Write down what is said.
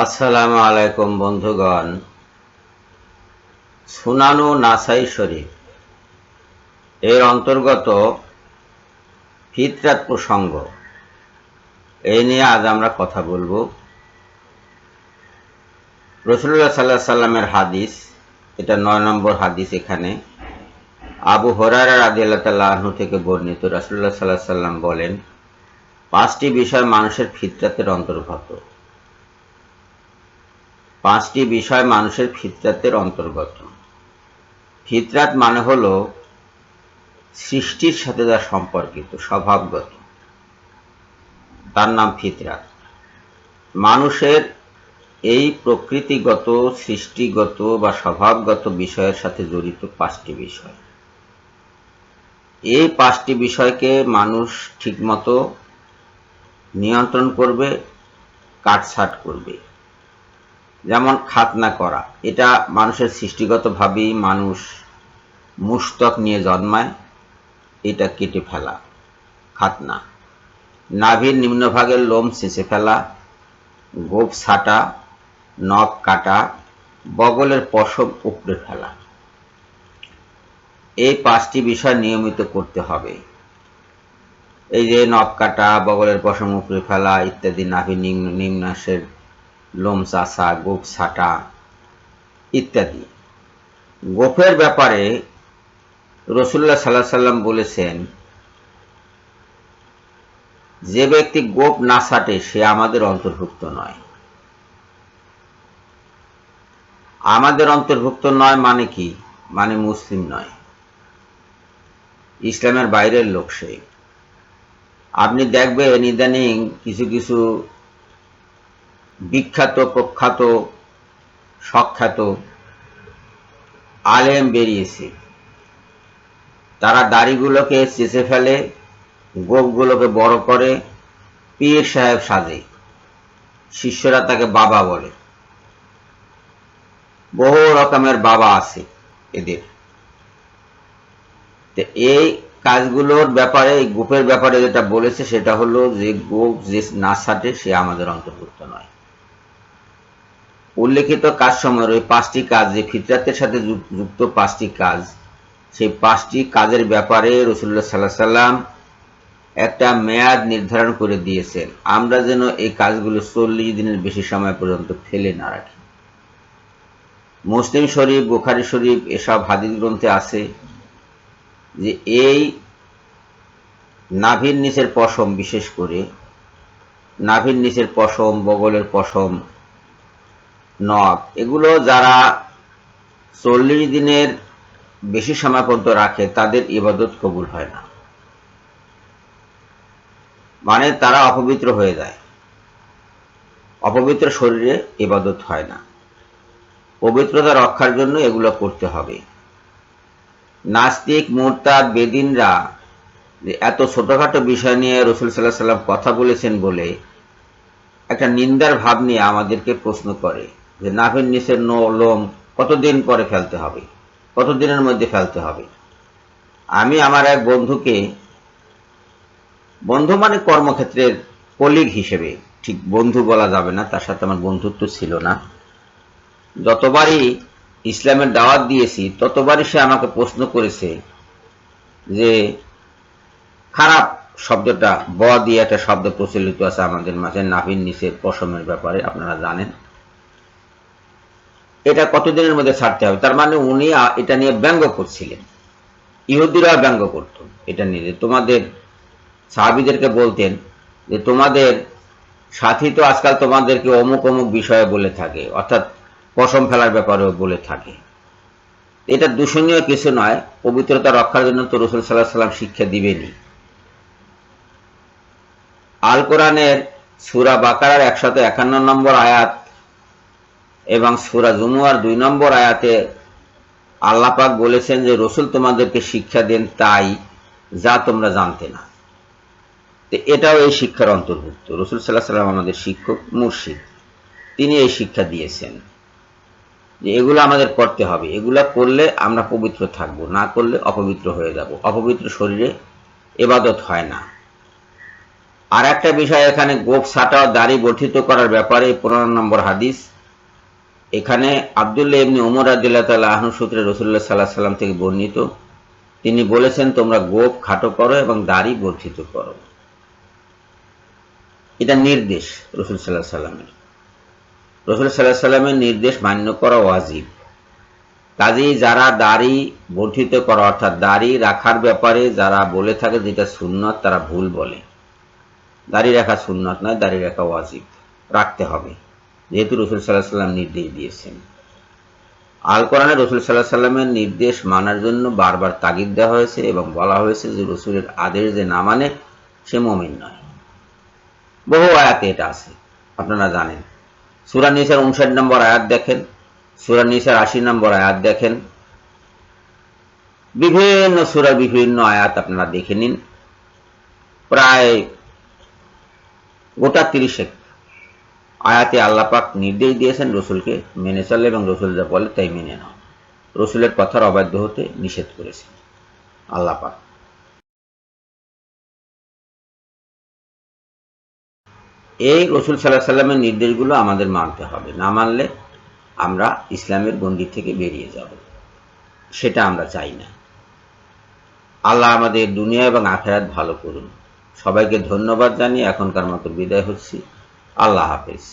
আসসালামু আলাইকুম বন্ধুগণ। সুনানু নাসাই শরীফ। এর অন্তর্গত ফিতরাত প্রসঙ্গ। এই নিয়ে আজ আমরা কথা বলব। রসুল্লাহ সাল্লাহ সাল্লামের হাদিস, এটা নয় নম্বর হাদিস এখানে। আবু হরারা রাজি আল্লাহ তাল্লাহ্ন থেকে বর্ণিত রাসুল্লাহ সাল্লাহ সাল্লাম বলেন, পাঁচটি বিষয় মানুষের ফিতরাতের অন্তর্গত পাঁচটি বিষয় মানুষের ফিতরাতের অন্তর্গত। ফিতরাত মানে হল সৃষ্টির সাথে যা সম্পর্কিত, স্বভাবগত। তার নাম ফিতরাত। মানুষের এই প্রকৃতিগত, সৃষ্টিগত বা স্বভাবগত বিষয়ের সাথে জড়িত পাঁচটি বিষয়। এই পাঁচটি বিষয়কে মানুষ ঠিকমতো নিয়ন্ত্রণ করবে, কাটছাট করবে। যেমন খাতনা করা, এটা মানুষের সৃষ্টিগতভাবেই মানুষ মুস্তক নিয়ে জন্মায়, এটা কেটে ফেলা, খাতনা। নাভির নিম্নভাগের লোম ছেঁচে ফেলা গোপ ছাটা, নখ কাটা, বগলের পশম উপড়ে ফেলা। এই পাঁচটি বিষয় নিয়মিত করতে হবে। এই যে নখ কাটা, বগলের পশম উপড়ে ফেলা ইত্যাদি নাভি নিম্ন নিম্নাসের লোম চাষা গোপ ছাটা ইত্যাদি। গোফের ব্যাপারে রসুল্লাহ সাল্লাহ সাল্লাম বলেছেন, যে ব্যক্তি গোপ না ছাটে সে আমাদের অন্তর্ভুক্ত নয়। আমাদের অন্তর্ভুক্ত নয় মানে কি? মানে মুসলিম নয়। ইসলামের বাইরের লোক সে। আপনি দেখবেন ইদানিং কিছু কিছু বিখ্যাত, প্রখ্যাত, সখ্যাত আলেম বেরিয়েছে। তারা দাড়িগুলোকে চেঁচে ফেলে, গোপগুলোকে বড় করে, পীর সাহেব সাজে। শিষ্যরা তাকে বাবা বলে। বহু রকমের বাবা আছে এদের। এই কাজগুলোর ব্যাপারে, এই গোপের ব্যাপারে যেটা বলেছে, সেটা হলো যে গোপ যে না ছাটে সে আমাদের অন্তর্ভুক্ত নয়। উল্লেখিত কাজ সময়ের ওই পাঁচটি কাজ যে ফিতরাতের সাথে যুক্ত পাঁচটি কাজ, সেই পাঁচটি কাজের ব্যাপারে রসুল্লাহ সাল্লাহ সাল্লাম একটা মেয়াদ নির্ধারণ করে দিয়েছেন। আমরা যেন এই কাজগুলো চল্লিশ দিনের বেশি সময় পর্যন্ত ফেলে না রাখি। মুসলিম শরীফ, বুখারি শরীফ এসব হাদিস গ্রন্থে আছে যে এই নাভির নিচের পশম, বিশেষ করে নাভির নিচের পশম, বগলের পশম নখ এগুলো যারা চল্লিশ দিনের বেশি সময় পর্যন্ত রাখে, তাদের ইবাদত কবুল হয় না। মানে তারা অপবিত্র হয়ে যায়। অপবিত্র শরীরে ইবাদত হয় না। পবিত্রতা রক্ষার জন্য এগুলো করতে হবে। নাস্তিক, মোরতাদ, বেদিনরা এত ছোটখাটো বিষয় নিয়ে রসুল সাল্লাহ সাল্লাম কথা বলেছেন বলে একটা নিন্দার ভাব নিয়ে আমাদেরকে প্রশ্ন করে। যে নাভের নিচের লোম কতদিন পরে ফেলতে হবে? কতদিনের মধ্যে ফেলতে হবে? আমি আমার এক বন্ধুকে, বন্ধু মানে কর্মক্ষেত্রের কলিগ হিসেবে, ঠিক বন্ধু বলা যাবে না, তার সাথে আমার বন্ধুত্ব ছিল না। যতবারই ইসলামের দাওয়াত দিয়েছি, ততবারই সে আমাকে প্রশ্ন করেছে যে, খারাপ শব্দটা, ব দিয়ে একটা শব্দ প্রচলিত আছে আমাদের মাঝে নাভিন নিচের পশমের ব্যাপারে, আপনারা জানেন। এটা কতদিনের মধ্যে ছাড়তে হবে? তার মানে উনি এটা নিয়ে ব্যঙ্গ করছিলেন। ইহুদিরা ব্যঙ্গ করত। এটা নিয়ে তোমাদের সাহাবিদেরকে বলতেন যে, তোমাদের সাথী তো আজকাল তোমাদেরকে অমুক অমুক বিষয়ে বলে থাকে, অর্থাৎ পশম ফেলার ব্যাপারেও বলে থাকে। এটা দূষণীয় কিছু নয়, পবিত্রতা রক্ষার জন্য তো রসুল সাল্লাহ সাল্লাম শিক্ষা দিবেনি আল কোরআনের সুরা বাকার একশত একান্ন নম্বর আয়াত এবং সুরা জুমুয়ার দুই নম্বর আয়াতে আল্লাপাক বলেছেন যে, রসুল তোমাদেরকে শিক্ষা দেন তাই, যা তোমরা জানতে না। এটাও এই শিক্ষার অন্তর্ভুক্ত। রসুল সাল্লাহ সাল্লাম আমাদের শিক্ষক, মুর্শিদ। তিনি এই শিক্ষা দিয়েছেন যে, এগুলো আমাদের করতে হবে। এগুলা করলে আমরা পবিত্র থাকব, না করলে অপবিত্র হয়ে যাব। অপবিত্র শরীরে এবাদত হয় না। আর একটা বিষয় এখানে গোপ ছাটা দাড়ি বর্ধিত করার ব্যাপারে পনেরো নম্বর হাদিস এখানে আবদুল্লাহ ইবনি উমর আদুল্লাহ তাল্লাহ আহনু সূত্রে রসুল্লাহ সাল্লাহ সাল্লাম থেকে বর্ণিত, তিনি বলেছেন, তোমরা গোপ খাটো করো এবং দাড়ি বর্ধিত করো। এটা নির্দেশ রসুল সাল্লাহ সাল্লামের রসুল সাল্লাহ সাল্লামের নির্দেশ মান্য করা ওয়াজিব। কাজেই যারা দাড়ি বর্ধিত করা, অর্থাৎ দাড়ি রাখার ব্যাপারে যারা বলে থাকে যেটা সুন্নত, তারা ভুল বলে। দাড়ি রাখা সুন্নত নয়, দাড়ি রাখা ওয়াজিব। রাখতে হবে। যেহেতু রসুল সাল্লাহ সাল্লাম নির্দেশ দিয়েছেন। আল কোরআনে রসুল সাল্লাহ সাল্লামের নির্দেশ মানার জন্য বারবার তাগিদ দেওয়া হয়েছে এবং বলা হয়েছে যে রসুলের আদেশ যে না মানে সে মমিন নয়। বহু আয়াতে এটা আছে, আপনারা জানেন। সুরা নিসার উনষাট নম্বর আয়াত দেখেন, সুরা নিসার আশি নম্বর আয়াত দেখেন। বিভিন্ন সুরা বিভিন্ন আয়াত আপনারা দেখে নিন। প্রায় গোটা তিরিশেক আয়াতে আল্লাপাক নির্দেশ দিয়েছেন রসুলকে, মেনে চলে এবং রসুল যা বলে তাই মেনে নাও। রসুলের কথার অবাধ্য হতে নিষেধ করেছেন আল্লাপাক এই রসুল সাল্লাহ সাল্লামের নির্দেশগুলো আমাদের মানতে হবে। না মানলে আমরা ইসলামের গণ্ডি থেকে বেরিয়ে যাব। সেটা আমরা চাই না। আল্লাহ আমাদের দুনিয়া এবং আখেরাত ভালো করুন। সবাইকে ধন্যবাদ জানিয়ে এখনকার মতো বিদায় হচ্ছি। আল্লাহ হাফেজ